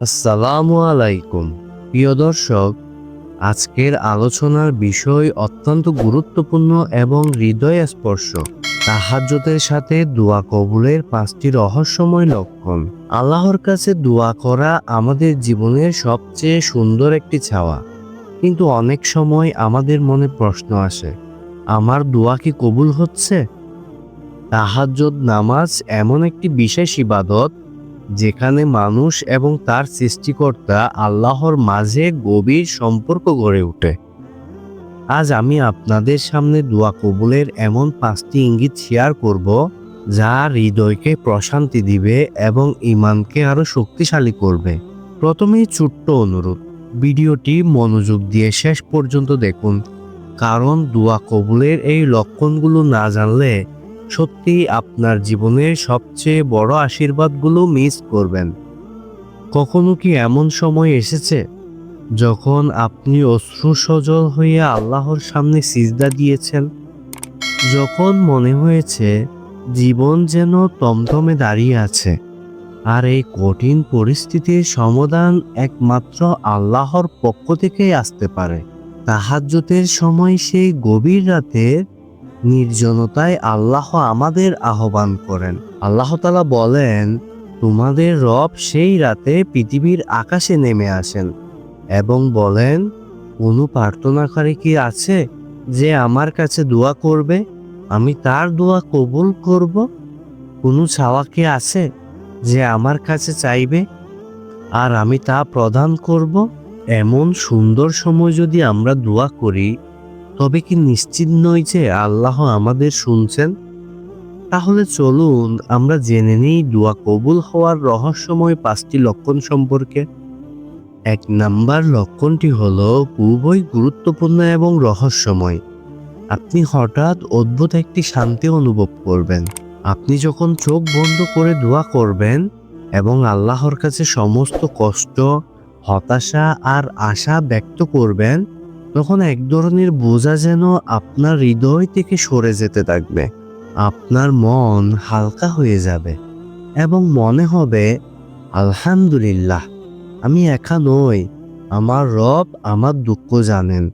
আসসালামু আলাইকুম। প্রিয় দর্শক, আজকের আলোচনার বিষয় অত্যন্ত গুরুত্বপূর্ণ এবং হৃদয় স্পর্শ তাহাজ্জতের সাথে দোয়া কবুলের পাঁচটি রহস্যময় লক্ষণ। আল্লাহর কাছে দোয়া করা আমাদের জীবনের সবচেয়ে সুন্দর একটি ছাওয়া। কিন্তু অনেক সময় আমাদের মনে প্রশ্ন আসে, আমার দোয়া কি কবুল হচ্ছে? তাহাজ্জত নামাজ এমন একটি বিশেষ ইবাদত যেখানে মানুষ এবং তার সৃষ্টিকর্তা আল্লাহর মাঝে গভীর সম্পর্ক গড়ে ওঠে। আজ আমি আপনাদের সামনে দোয়া কবুলের এমন পাঁচটি ইঙ্গিত শেয়ার করব, যা হৃদয়কে প্রশান্তি দিবে এবং ইমানকে আরও শক্তিশালী করবে। প্রথমেই ছোট্ট অনুরোধ, ভিডিওটি মনোযোগ দিয়ে শেষ পর্যন্ত দেখুন, কারণ দোয়া কবুলের এই লক্ষণগুলো না জানলে সত্যি আপনার জীবনের সবচেয়ে বড় আশীর্বাদগুলো মিস করবেন। কখনো কি এমন সময় এসেছে যখন আপনি অশ্রু সজল হয়ে আল্লাহর সামনে সিজদা দিয়েছেন? যখন মনে হয়েছে জীবন যেন তমতমে দাঁড়িয়ে আছে আর এই কঠিন পরিস্থিতির সমাধান একমাত্র আল্লাহর পক্ষ থেকেই আসতে পারে। তাহাজ্জতের সময় সেই গভীর রাতে নির্জনতায় আল্লাহ আমাদের আহ্বান করেন। আল্লাহ তালা বলেন, তোমাদের রব সেই রাতে পৃথিবীর আকাশে নেমে আসেন এবং বলেন, কোনো প্রার্থনাকারী কি আছে যে আমার কাছে দোয়া করবে? আমি তার দোয়া কবুল করব? কোনো চাওয়া কি আছে যে আমার কাছে চাইবে? আর আমি তা প্রদান করব? এমন সুন্দর সময় যদি আমরা দোয়া করি তবে কি নিশ্চিত নই যে আল্লাহ আমাদের শুনছেন? তাহলে চলুন আমরা জেনে নিই দোয়া কবুল হওয়ার রহস্যময় পাঁচটি লক্ষণ সম্পর্কে। এক নাম্বার লক্ষণটি হল খুবই গুরুত্বপূর্ণ এবং রহস্যময়। আপনি হঠাৎ অদ্ভুত একটি শান্তি অনুভব করবেন। আপনি যখন চোখ বন্ধ করে দোয়া করবেন এবং আল্লাহর কাছে সমস্ত কষ্ট, হতাশা আর আশা ব্যক্ত করবেন তখন এক ধরনের বোঝা যেন আপনার হৃদয় থেকে সরে যেতে থাকবে। আপনার মন হালকা হয়ে যাবে এবং মনে হবে, আলহামদুলিল্লাহ, আমি একা নই। আমার রব আমার দুঃখ জানেন।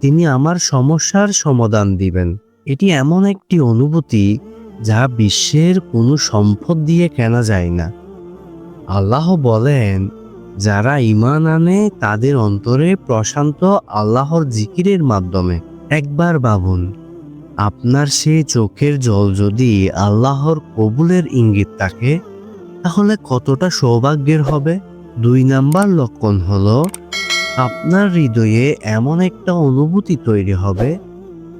তিনি আমার সমস্যার সমাধান দিবেন। এটি এমন একটি অনুভূতি যা বিশ্বের কোনো সম্পদ দিয়ে কেনা যায় না। আল্লাহ বলেন যারা ইমান আনে, তাদের অন্তরে প্রশান্ত আল্লাহর জিকিরের মাধ্যমে। একবার ভাবুন, আপনার সেই চোখের জল যদি আল্লাহর কবুলের ইঙ্গিত থাকে, তাহলে কতটা সৌভাগ্যের হবে? দুই নাম্বার লক্ষণ হলো, আপনার হৃদয়ে এমন একটা অনুভূতি তৈরি হবে,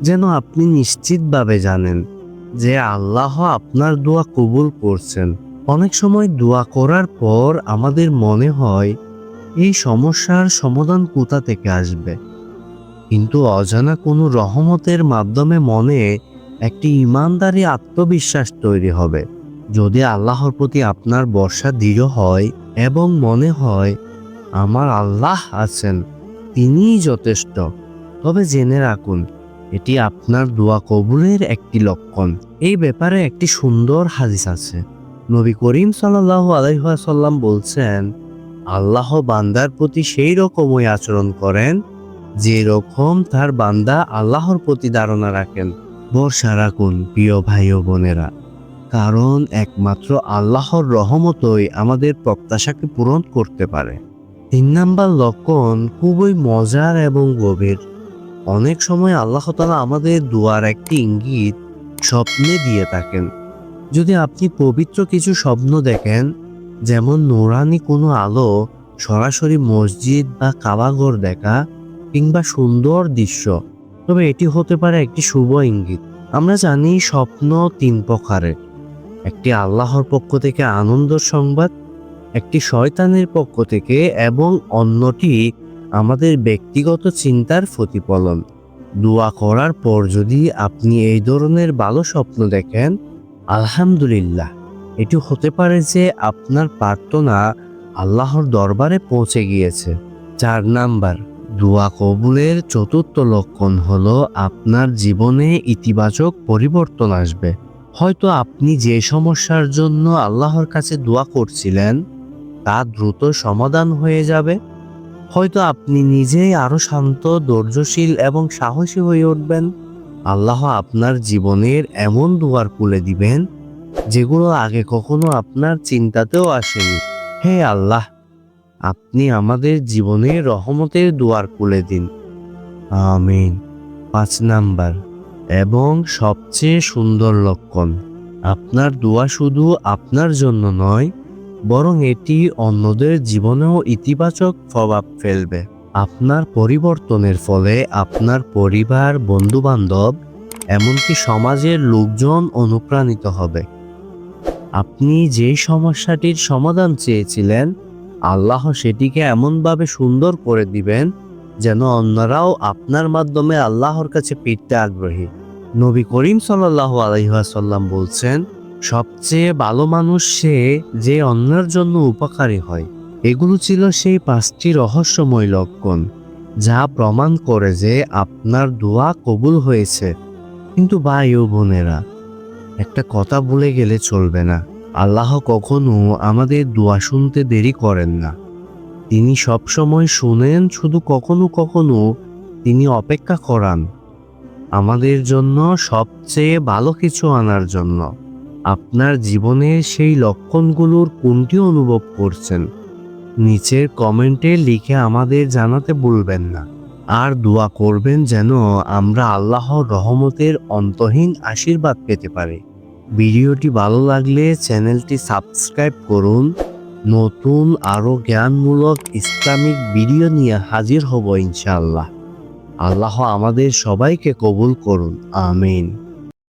যেন আপনি নিশ্চিতভাবে জানেন যে আল্লাহ আপনার দোয়া কবুল করছেন। অনেক সময় দোয়া করার পর আমাদের মনে হয়, এই সমস্যার সমাধান কোথা থেকে আসবে? কিন্তু অজানা কোনো রহমতের মাধ্যমে মনে একটি ইমানদারি আত্মবিশ্বাস তৈরি হবে। যদি আল্লাহর প্রতি আপনার বর্ষা দৃঢ় হয় এবং মনে হয়, আমার আল্লাহ আছেন, তিনিই যথেষ্ট, তবে জেনে রাখুন, এটি আপনার দোয়া কবুলের একটি লক্ষণ। এই ব্যাপারে একটি সুন্দর হাদিস আছে। নবী করিম সাল্লাহ আলাইসাল্লাম বলছেন, আল্লাহ বান্দার প্রতি সেই রকমই আচরণ করেন, যে রকম তার বান্দা আল্লাহর প্রতি ধারণা রাখেন। বর্ষা রাখুন, প্রিয় ভাই ও বোনেরা। কারণ একমাত্র আল্লাহর রহমতই আমাদের প্রত্যাশাকে পূরণ করতে পারে। তিন নাম্বার লক্ষণ খুবই মজার এবং গভীর। অনেক সময় আল্লাহ তালা আমাদের দুয়ার একটি ইঙ্গিত স্বপ্নে দিয়ে থাকেন। যদি আপনি পবিত্র কিছু স্বপ্ন দেখেন, যেমন নোরানি কোনো আলো, সরাসরি মসজিদ বা কাবাগর দেখা, কিংবা সুন্দর দৃশ্য, তবে এটি হতে পারে একটি শুভ ইঙ্গিত। আমরা জানি স্বপ্ন তিন প্রকারের। একটি আল্লাহর পক্ষ থেকে আনন্দ সংবাদ, একটি শয়তানের পক্ষ থেকে, এবং অন্যটি আমাদের ব্যক্তিগত চিন্তার প্রতিফলন। দোয়া করার পর যদি আপনি এই ধরনের ভালো স্বপ্ন দেখেন আলহামদুলিল্লাহ, এটি হতে পারে যে আপনার প্রার্থনা আল্লাহর দরবারে পৌঁছে গিয়েছে। চার নাম্বার, দোয়া কবুলের চতুর্থ লক্ষণ হল আপনার জীবনে ইতিবাচক পরিবর্তন আসবে। হয়তো আপনি যে সমস্যার জন্য আল্লাহর কাছে দোয়া করছিলেন, তা দ্রুত সমাধান হয়ে যাবে। হয়তো আপনি নিজেই আরও শান্ত, ধৈর্যশীল এবং সাহসী হয়ে উঠবেন। আল্লাহ আপনার জীবনের এমন দুয়ার খুলে দিবেন, যেগুলো আগে কখনো আপনার চিন্তাতেও আসেনি। হে আল্লাহ, আপনি আমাদের জীবনে রহমতের দুয়ার খুলে দিন। আমিন। পাঁচ নাম্বার, এবং সবচেয়ে সুন্দর লক্ষণ, আপনার দোয়া শুধু আপনার জন্য নয়, বরং এটি অন্যদের জীবনেও ইতিবাচক প্রভাব ফেলবে। আপনার পরিবর্তনের ফলে আপনার পরিবার, বন্ধুবান্ধব, এমনকি সমাজের লোকজন অনুপ্রাণিত হবে। আপনি যে সমস্যাটির সমাধান চেয়েছিলেন, আল্লাহ সেটিকে এমনভাবে সুন্দর করে দিবেন যেন অন্যরাও আপনার মাধ্যমে আল্লাহর কাছে ফিরতে আগ্রহী। নবী করিম সাল্লাহ আলহিহাসাল্লাম বলছেন, সবচেয়ে ভালো মানুষ সে যে অন্যের জন্য উপকারী হয়। এগুলো ছিল সেই পাঁচটি রহস্যময় লক্ষণ, যা প্রমাণ করে যে আপনার দোয়া কবুল হয়েছে। কিন্তু ভাই ও বোনেরা, একটা কথা বলে গেলে চলবে না। আল্লাহ কখনো আমাদের দোয়া শুনতে দেরি করেন না। তিনি সবসময় শুনেন, শুধু কখনো কখনো তিনি অপেক্ষা করান। আমাদের জন্য সবচেয়ে ভালো কিছু আনার জন্য। আপনার জীবনের সেই লক্ষণগুলোর কোনটি অনুভব করছেন? নিচের কমেন্টে লিখে আমাদের জানাতে ভুলবেন না। আর দোয়া করবেন যেন আমরা আল্লাহর রহমতের অন্তহীন আশীর্বাদ পেতে পারি। ভিডিওটি ভালো লাগলে চ্যানেলটি সাবস্ক্রাইব করুন। নতুন আরও জ্ঞানমূলক ইসলামিক ভিডিও নিয়ে হাজির হব ইনশাআল্লাহ। আল্লাহ আমাদের সবাইকে কবুল করুন। আমিন।